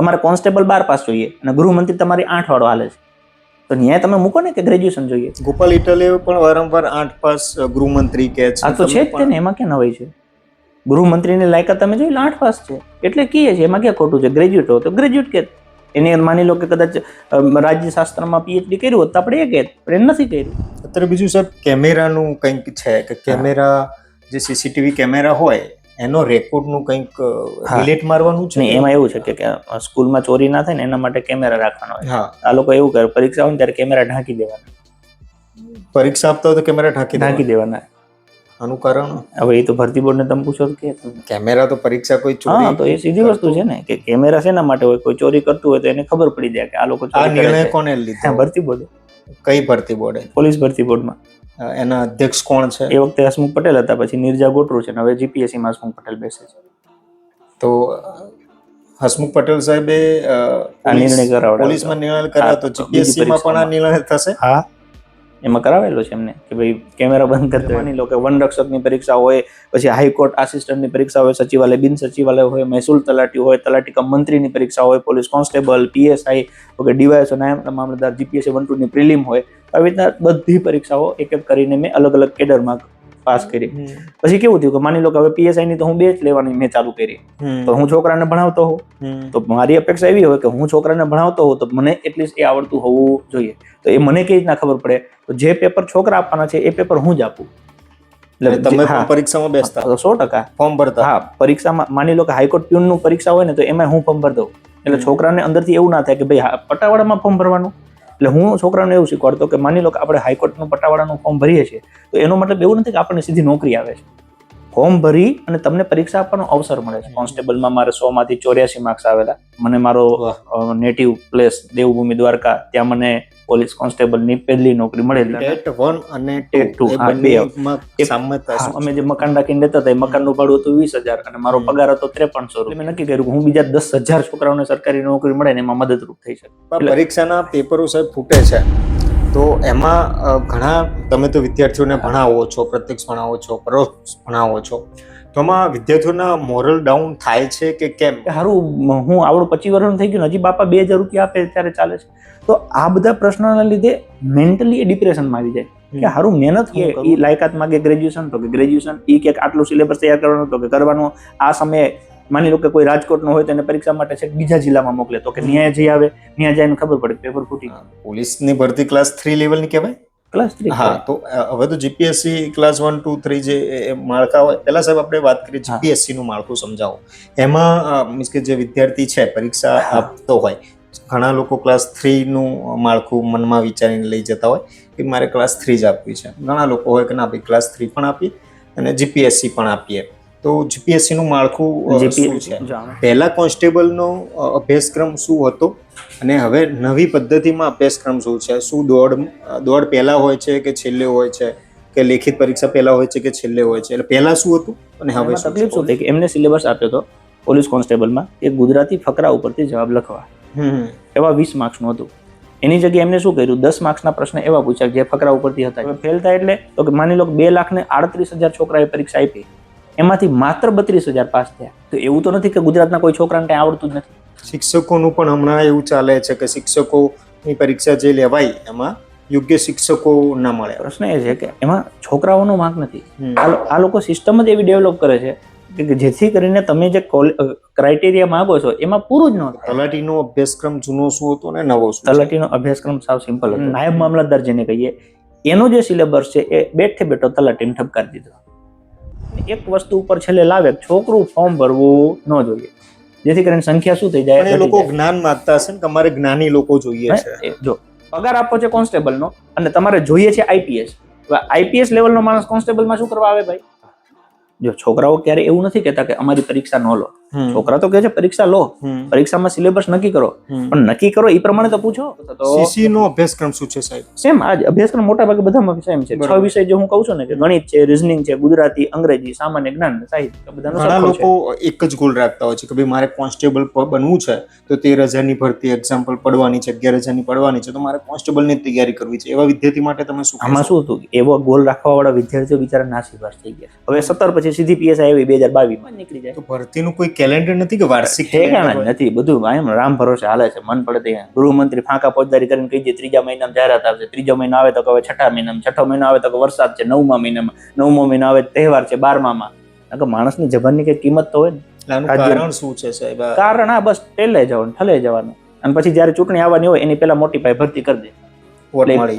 તમારે કોન્સ્ટેબલ બાર પાસ જોઈએ અને ગૃહમંત્રી તમારી આઠ વાળો હાલે છે. તો ન્યાય તમે મૂકો ને કે ગ્રેજ્યુએશન જોઈએ? ગોપાલ ઇટલે પણ વારંવાર આઠ પાસ ગૃહમંત્રી કે છે. આ તો છે જ તેને એમાં ક્યાં નવાઈ છે? ગૃહમંત્રીની લાયકાત તમે જોઈ આઠ પાસ છે. એટલે કહે છે એમાં ક્યાં ખોટું છે? ગ્રેજ્યુએટ હો તો ગ્રેજ્યુએટ કે. એને માની લો કે કદાચ રાજ્યશાસ્ત્રમાં પીએચડી કર્યું હોત તો આપણે એ કહેત પણ નથી કર્યું. અત્યારે બીજું સાહેબ કેમેરાનું કંઈક છે કે કેમેરા જે સીસીટીવી કેમેરા હોય એનો રેકોર્ડનું કંઈક હા. મારવાનું છે? એમાં એવું છે કે- સ્કૂલમાં ચોરી ના થાય ને એના માટે કેમેરા રાખવાનો હોય. આ લોકો એવું કરે પરીક્ષા હોય ને ત્યારે કેમેરા ઢાંકી દેવાના. પરીક્ષા આપતા હોય તો કેમેરા ઢાંકી ઢાંકી દેવાના. આનું કારણ? હવે એ તો ભરતી બોર્ડને તમે પૂછો તો કે કેમેરા તો પરીક્ષા કોઈ હા ચોરી તો એ સીધી વસ્તુ છે ને કે કેમેરા શેના માટે હોય? કોઈ ચોરી કરતું હોય તો એને ખબર પડી જાય કે આ લોકો આ નિર્ણય કોને લીધો? ભરતી બોર્ડ. કઈ ભરતી બોર્ડે? પોલીસ ભરતી બોર્ડમાં. એના અધ્યક્ષ કોણ છે? એ વખતે હસમુખ પટેલ હતા પછી નિર્જા ગોટરું છે હવે જીપીએસસી માં હસમુખ પટેલ બેસે છે. તો હસમુખ પટેલ સાહેબે આ નિર્ણય પોલીસ- પોલીસમાં નિર્ણય કર્યા તો હા, જીપીએસસી માં પણ આ નિર્ણય થશે? હા. એમાં કરાવેલો છે એમને કે ભાઈ કેમેરા બંધ કરી દેવાની માની લો કે વનરક્ષકની પરીક્ષા હોય પછી હાઈકોર્ટ આસિસ્ટન્ટની પરીક્ષા હોય સચિવાલય બિન સચિવાલય હોય મહેસૂલ તલાટી હોય તલાટી કમ મંત્રીની પરીક્ષા હોય police constable PSI okay DYSO નાયબ મામલતદાર જીપીએસસી વન ટુની પ્રિલિમ હોય. આવી રીતના બધી પરીક્ષાઓ એક એક કરીને મેં અલગ અલગ કેડરમાં પાસ કરી. પછી કેવું થયું કે માની લો કે હવે પીએસઆઈ ની તો હું બે લેવાની મેં ચાલુ કરી. તો હું છોકરાને ભણાવતો હોઉં. તો મારી અપેક્ષા એવી હોય કે હું છોકરાને ભણાવતો હોઉં તો મને એટલીસ્ટ એ આવડતું હોવું જોઈએ. તો એ મને કેવી રીતના ખબર પડે? તો જે પેપર છોકરા આપવાના છે એ પેપર હું જ આપું. એટલે તમે પરીક્ષામાં બેસતા. સો ટકા. ફોર્મ ભરતા. હા પરીક્ષામાં માની લો કે હાઈકોર્ટ પ્યુનનું પરીક્ષા હોય ને તો એમાં હું ફોર્મ ભરી દઉં. એટલે. છોકરાને અંદરથી એવું ના થાય કે ભાઈ પટાવાળામાં ફોર્મ ભરવાનું. એટલે હું છોકરાને એવું શીખવાડતો કે માની લો કે આપણે હાઈકોર્ટનું પટ્ટાવાળાનું ફોર્મ ભરીએ છીએ તો એનો મતલબ એવું નથી કે આપણને સીધી નોકરી આવે છે. ફોર્મ ભરી અને તમને પરીક્ષા આપવાનો અવસર મળે છે. કોન્સ્ટેબલમાં મારે સો માંથી ચોર્યાસી માર્ક્સ આવેલા. મને મારો નેટિવ પ્લેસ દેવભૂમિ દ્વારકા ત્યાં મને પોલીસ કોન્સ્ટેબલની પહેલી નોકરી મળેલી. ટેટ વન અને ટેટ ટુ આ બે. અમે જે મકાન રાખીને લેતા હતા એ મકાનનું ભાડું હતું વીસ હજાર અને મારો પગાર હતો ત્રેપનસો રૂપિયા. મેં નક્કી કર્યું કે હું બીજા દસ હજાર છોકરાઓને સરકારી નોકરી મળે ને એમાં મદદરૂપ થઈ શકે. પરીક્ષાના પેપરો સાહેબ ફૂટે છે. તો એમાં ઘણા તમે તો વિદ્યાર્થીઓને ભણાવો છો પ્રત્યક્ષ ભણાવો છો પરોક્ષ ભણાવો છો. તો આમાં વિદ્યાર્થીઓના મોરલ ડાઉન થાય છે કે કેમ? હારું હું આવડું પચીસ વર્ષનું થઈ ગયું હજી બાપા બે હજાર રૂપિયા આપે ત્યારે ચાલે છે. તો આ બધા પ્રશ્નોના લીધે મેન્ટલી એ ડિપ્રેશનમાં આવી જાય. કે સારું મહેનત કે એ લાયકાત માગે ગ્રેજ્યુએશન તો કે ગ્રેજ્યુએશન એ કે આટલું સિલેબસ તૈયાર કરવાનું તો કે કરવાનું. આ સમયે માની લો કે કોઈ રાજકોટનો હોય તો એને પરીક્ષા માટે છે બીજા જિલ્લામાં મોકલે. તો કે ન્યાય જઈ આવે ન્યાય જઈને ખબર પડે પેપર ફૂટી પોલીસની ભરતી ક્લાસ થ્રી લેવલની કહેવાય? ક્લાસ થ્રી હા તો હવે તો GPSC class one two three જે માળખા હોય પહેલાં સાહેબ આપણે વાત કરીએ હા. જીપીએસસી નું માળખું સમજાવો. એમાં મીન્સ કે જે વિદ્યાર્થી છે પરીક્ષા આપતો હોય ઘણા લોકો ક્લાસ થ્રી નું માળખું મનમાં વિચારીને લઈ જતા હોય કે મારે ક્લાસ થ્રી જ આપવી છે. ઘણા લોકો હોય કે ના ભાઈ ક્લાસ થ્રી પણ આપીએ અને જીપીએસસી પણ આપીએ. તો જીપીએસસી નું માળખું છે? પહેલા કોન્સ્ટેબલનો અભ્યાસક્રમ શું હતો? અને હવે નવી પદ્ધતિમાં અભ્યાસક્રમ શું છે? શું દોડ દોડ પહેલા હોય છે કે છેલ્લે હોય છે? કે લેખિત પરીક્ષા પહેલા હોય છે કે છેલ્લે હોય છે? એટલે પહેલા શું હતું? અને હવે તકલીફ શું? થઈ કે એમને સિલેબસ આપ્યો હતો પોલીસ કોન્સ્ટેબલમાં એ ગુજરાતી ફકરા ઉપરથી જવાબ લખવા. એવા વીસ માર્ક્સનું હતું. એની જગ્યાએ એમને શું કર્યું? દસ માર્ક્સના પ્રશ્ન એવા પૂછ્યા જે ફકરા ઉપરથી હતા. ફેલ થાય એટલે તો કે માની લો બે લાખ ને આડત્રીસ હજાર છોકરાએ પરીક્ષા આપી. એમાંથી માત્ર બત્રીસ હજાર પાસ થયા. તો એવું તો નથી કે ગુજરાતના કોઈ છોકરાને કંઈ આવડતું જ નથી. શિક્ષકોનું પણ હમણાં એવું ચાલે છે કે શિક્ષકોની પરીક્ષા જે લેવાય એમાં યોગ્ય શિક્ષકો ના મળે. પ્રશ્ન એ છે કે એમાં છોકરાઓનો વાંક નથી. આ લોકો સિસ્ટમ જ એવી ડેવલપ કરે છે કે કે જેથી કરીને તમે જે ક્રાઇટેરિયા માંગો છો એમાં પૂરું જ ન થાય. તલાટીનો અભ્યાસક્રમ જૂનો શું હતો ને નવો શું તલાટીનો અભ્યાસક્રમ સાવ સિમ્પલ હતો. નાયબ મામલતદાર જેને કહીએ એનો જે સિલેબસ છે એ બેઠે બેઠો તલાટીને ઠપકારી દીધો. એક વસ્તુ ઉપર છેલ્લે લાવે છોકરું ફોર્મ ભરવું ન જોઈએ. જેથી કરીને સંખ્યા શું થઈ જાય? એ લોકો જ્ઞાન માંગતા હશે ને તમારે જ્ઞાની લોકો જોઈએ છે. જો પગાર આપો છે કોન્સ્ટેબલનો અને તમારે જોઈએ છે આઈપીએસ આઈપીએસ લેવલનો માણસ કોન્સ્ટેબલમાં શું કરવા આવે ભાઈ? જો છોકરાઓ ક્યારે એવું નથી કહેતા કે અમારી પરીક્ષા ન લો. છોકરા તો કહે છે પરીક્ષા લો. પરીક્ષામાં સિલેબસ નક્કી કરો. પણ નક્કી કરો એ પ્રમાણે તો પૂછો. તો સીસી નો અભ્યાસક્રમ શું છે સાહેબ? સેમ આજ અભ્યાસક્રમ મોટા ભાગે બધામાં સેમ છે. છ વિષય જે હું કહું છું ને કે ગણિત છે રીઝનિંગ છે ગુજરાતી અંગ્રેજી સામાન્ય જ્ઞાન સાહિત્ય બધાનો ઘણા લોકો એક જ ગોલ રાખતા હોય છે કે ભાઈ મારે કોન્સ્ટેબલ બનવું છે તો તેર હજારની ભરતી એક્ઝામ્પલ પડવાની છે અગિયાર હજારની પડવાની છે તો મારે કોન્સ્ટેબલની ની તૈયારી કરવી છે. એવા વિદ્યાર્થી માટે તમે શું આમાં શું હતું? કે એવો ગોલ રાખવા વાળા વિદ્યાર્થીઓ બિચારા નાસીપાસ થઈ ગયા. હવે સત્તર પછી સીધી પીએસઆઈ આવી બે હજાર બાવીસમાં નીકળી જાય. તો ભરતીનું કોઈ કેલેન્ડર નથી કે વાર્ષિક ઠેકાણા જ નથી બધું એમ રામ ભરોસે હાલે છે મન પડે તે ગૃહમંત્રી ફાંકા ફોજદારી કરીને કહી દે ત્રીજા મહિનામાં જાહેરાત આવશે ત્રીજો મહિનો આવે તો હવે છઠ્ઠા મહિનામાં છઠ્ઠો મહિનો આવે તો વરસાદ છે નવમા મહિનામાં નવમો મહિનો આવે તહેવાર છે બારમામાં. કે માણસની જબાનની કઈ કિંમત તો હોય ને. કારણ શું છે સાહેબ? કારણ આ બસ ટેલે જવાનું ઠલે જવાનું. અને પછી જયારે ચૂંટણી આવવાની હોય એની પેલા મોટી ભાઈ ભરતી કરી દે.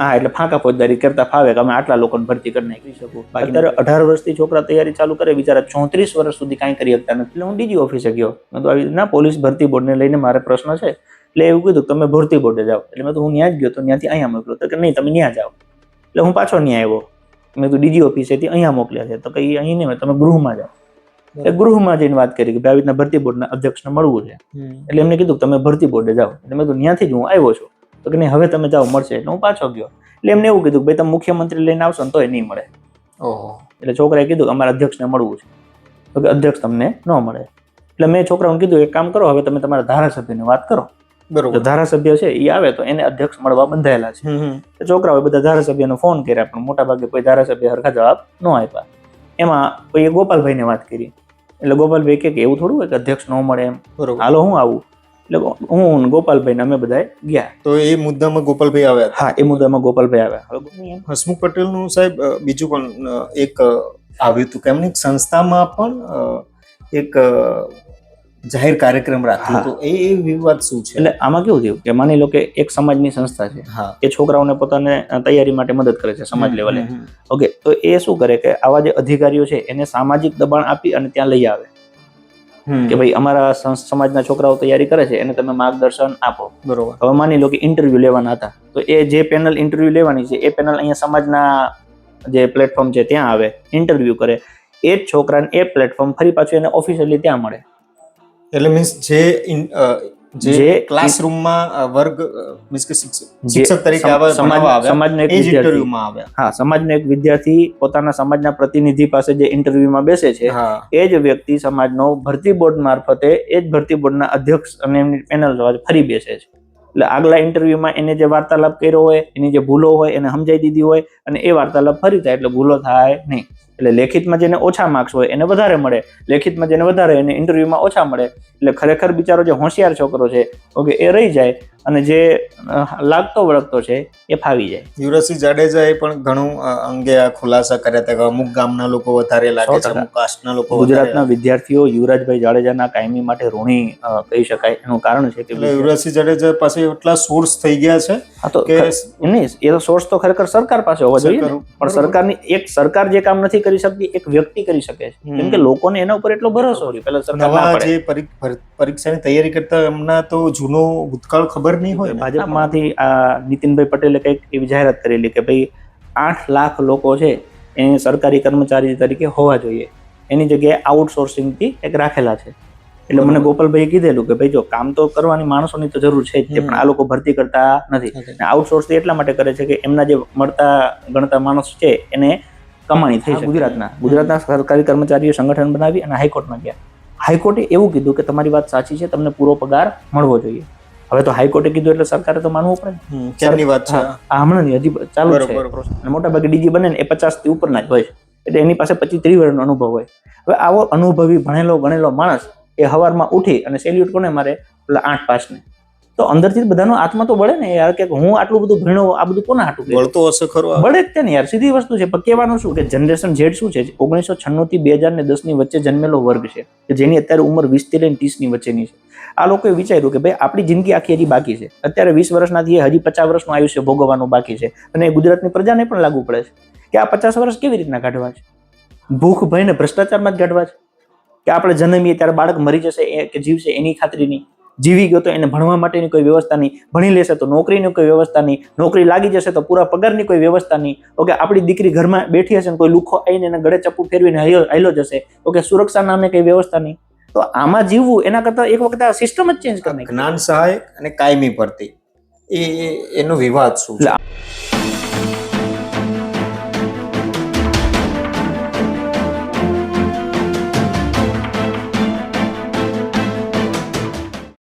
હા એટલે ફાંકા ફોજદારી કરતા ફાવે કે અમે આટલા લોકોને ભરતી કરી નાખી શકું. અત્યારે અઢાર વર્ષથી છોકરા તૈયારી ચાલુ કરે બિચારા ચોત્રીસ વર્ષ સુધી કાંઈ કરી શકતા નથી. એટલે હું ડીજી ઓફિસે ગયો. મેં તો આવી ના પોલીસ ભરતી બોર્ડને લઈને મારે પ્રશ્ન છે. એટલે એવું કીધું તમે ભરતી બોર્ડે જાઓ. એટલે મેં તો હું ત્યાં જ ગયો તો ત્યાંથી અહીંયા મોકલો તો કે નહીં તમે ત્યાં જાઓ. એટલે હું પાછો ત્યાં આવ્યો. મેં તો ડીજી ઓફિસેથી અહીંયા મોકલ્યા છે. તો કે અહીં નહીં તમે ગૃહમાં જાઓ. એટલે ગૃહમાં જઈને વાત કરી કે ભાઈ આવી રીતના ભરતી બોર્ડના અધ્યક્ષને મળવું છે. એટલે એમને કીધું કે તમે ભરતી બોર્ડે જાઓ. એટલે મેં તો ત્યાંથી જ હું આવ્યો છું. તો કે નહીં હવે તમે જાઓ મળશે. એટલે હું પાછો ગયો. એટલે એમને એવું કીધું ભાઈ તમે મુખ્યમંત્રી લઈને આવશો ને તોય નહીં મળે. ઓહો. એટલે છોકરાએ કીધું અમારા અધ્યક્ષને મળવું છે. તો કે અધ્યક્ષ તમને ન મળે. એટલે મેં છોકરાઓને કીધું એક કામ કરો હવે તમે તમારા ધારાસભ્યને વાત કરો. બરોબર. ધારાસભ્ય છે એ આવે તો એને અધ્યક્ષ મળવા બંધાયેલા છે. છોકરાઓએ બધા ધારાસભ્યનો ફોન કર્યા પણ મોટાભાગે કોઈ ધારાસભ્ય હરખા જવાબ ન આપ્યા. એમાં કોઈએ ગોપાલભાઈને વાત કરી. એટલે ગોપાલભાઈ કે એવું થોડું હોય કે અધ્યક્ષ ન મળે એમ. બરોબર. હાલો હું આવું. એટલે હું ગોપાલભાઈ અમે બધા ગયા. તો એ મુદ્દામાં ગોપાલભાઈ આવ્યા હા એ મુદ્દામાં ગોપાલભાઈ આવ્યા. હવે. હસમુખ પટેલનું સાહેબ બીજું પણ એક આવ્યું હતું કે એમની સંસ્થામાં પણ એક જાહેર કાર્યક્રમ રાખ્યો. હતો. એ એ વિવાદ શું છે? એટલે આમાં કેવું થયું કે માની લો કે એક સમાજની સંસ્થા છે એ છોકરાઓને પોતાને તૈયારી માટે મદદ કરે છે સમાજ લેવલે. ઓકે તો એ શું કરે કે આવા જે અધિકારીઓ છે એને સામાજિક દબાણ આપી અને ત્યાં લઈ આવે. કે ભાઈ અમારા સમાજના છોકરાઓ તૈયારી કરે છે એને તમે માર્ગદર્શન આપો. બરોબર. હવે માની લો કે ઇન્ટરવ્યુ લેવાના હતા તો એ જે પેનલ ઇન્ટરવ્યુ લેવાની છે એ પેનલ અહીંયા સમાજના જે પ્લેટફોર્મ છે ત્યાં આવે ઇન્ટરવ્યુ કરે. એ જ છોકરાને એ પ્લેટફોર્મ ફરી પાછું એને ઓફિશિયલી ત્યાં મળે. એટલે મીન્સ જે જે ક્લાસરૂમમાં વર્ગ મીન્સ કે શિક્ષક તરીકે સમાજનો એક ઇન્ટરવ્યુમાં આવ્યા. હા સમાજનો એક વિદ્યાર્થી પોતાના સમાજના પ્રતિનિધિ પાસે જે ઇન્ટરવ્યુમાં બેસે છે એ જ વ્યક્તિ સમાજનો ભરતી બોર્ડ મારફતે એ જ ભરતી બોર્ડના અધ્યક્ષ અને એમની પેનલ ફરી બેસે છે. એટલે આગલા ઇન્ટરવ્યુમાં એને જે વાર્તાલાપ કર્યો હોય એની જે ભૂલો હોય એને સમજાઈ દીધી હોય અને એ વાર્તાલાપ ફરી થાય એટલે ભૂલો થાય નહીં. એટલે લેખિતમાં જેને ઓછા માર્ક્સ હોય એને વધારે મળે. લેખિતમાં જેને વધારે એને ઇન્ટરવ્યૂમાં ઓછા મળે. એટલે ખરેખર બિચારો જે હોશિયાર છોકરો છે ઓકે એ રહી જાય અને જે લાગતો વળગતો છે એ ફાવી જાય. યુવરાજસિંહ જાડેજાએ પણ ઘણું અંગે આ ખુલાસા કર્યા હતા કે અમુક ગામના લોકો વધારે લાગે છે અમુક કાસ્ટના લોકો ગુજરાતના વિદ્યાર્થીઓ યુવરાજભાઈ જાડેજાના કાયમી માટે ઋણી કહી શકાય. એનું કારણ છે કે યુવરાજસિંહ જાડેજા પાસે એટલા સોર્સ થઈ ગયા છે કે નહીં એ તો સોર્સ તો ખરેખર સરકાર પાસે હોવા જોઈએ પણ સરકારની એક સરકાર જે કામ નથી કરી શકતી એક વ્યક્તિ કરી શકે છે. કેમ કે લોકોને એના ઉપર એટલો ભરોસો રહ્યો પેલા સરકાર જે પરીક્ષાની તૈયારી કરતા એમના તો જૂનો ભૂતકાળ ખબર નહીં હોય ભાજપમાંથી આ નીતિનભાઈ પટેલે કંઈક એવી જાહેરાત કરેલી કે ભાઈ આઠ લાખ લોકો છે એ સરકારી કર્મચારી તરીકે હોવા જોઈએ. એની જગ્યાએ આઉટસોર્સિંગથી એક રાખેલા છે. એટલે મને. ગોપાલભાઈએ કીધેલું કે ભાઈ જો કામ તો કરવાની માણસોની તો જરૂર છે જ પણ આ લોકો ભરતી કરતા નથી. આઉટસોર્સ એટલા માટે કરે છે કે એમના જે મળતા ગણતા માણસ છે એને કમાણી થઈ છે ગુજરાતના. ગુજરાતના સરકારી કર્મચારીઓ સંગઠન બનાવી અને હાઈકોર્ટમાં ગયા. હાઈકોર્ટે એવું કીધું કે તમારી વાત સાચી છે તમને પૂરો પગાર મળવો જોઈએ. હવે તો હાઈકોર્ટે કીધું એટલે સરકારે તો માનવું પડે. ક્યારની વાત છે? હમણાં હજી ચાલુ છે. અને મોટા ભાગે ડીજી બને ને એ પચાસથી ઉપરના જ હોય. એટલે એની પાસે પચીસ ત્રીસ વર્ષનો અનુભવ હોય. હવે આવો અનુભવી ભણેલો ગણેલો માણસ એ હવારમાં ઉઠી અને સેલ્યુટ કોને મારે? પેલા આઠ પાસને. તો અંદરથી બધાનો આત્મા તો બળે ને યાર કે હું આટલું બધું ભણ્યો આ બધું કોના હાટું બળતો હશે ખરો? બળે જ તે ને યાર સીધી વસ્તુ છે પણ કહેવાનું શું? કે જનરેશન ઝેડ શું છે? ઓગણીસો છન્નું થી બે હજાર ને દસની વચ્ચે જન્મેલો વર્ગ છે કે જેની અત્યારે ઉંમર વીસથી લઈને ત્રીસની વચ્ચેની છે. આ લોકોએ વિચાર્યું કે ભાઈ આપણી જિંદગી આખી હજી બાકી છે. અત્યારે વીસ વર્ષના થી હજી પચાસ વર્ષનું આયુષ્ય ભોગવવાનું બાકી છે. અને ગુજરાતની પ્રજાને પણ લાગુ પડે છે. કે આ પચાસ વર્ષ કેવી રીતના કાઢવા છે? ભૂખ ભય ને ભ્રષ્ટાચારમાં જ કાઢવા છે? કે આપણે જન્મીએ ત્યારે બાળક મરી જશે કે જીવશે એની ખાતરી નહીં જીવી ગયો તો એને ભણવા માટેની કોઈ વ્યવસ્થા નહીં. ભણી લેશે તો નોકરીની કોઈ વ્યવસ્થા નહીં. નોકરી લાગી જશે તો પૂરા પગારની કોઈ વ્યવસ્થા નહીં. ઓકે આપણી દીકરી ઘરમાં બેઠી હશે ને કોઈ લુખો આવીને એને ગળે ચપ્પુ ફેરવીને હાલ્યો જશે. ઓકે સુરક્ષા નામે કઈ વ્યવસ્થા નહીં. તો આમાં જીવવું એના કરતા એક વખત આ સિસ્ટમ જ ચેન્જ કરી જ્ઞાન સહાય અને કાયમી ભરતી. એ એનો વિવાદ શું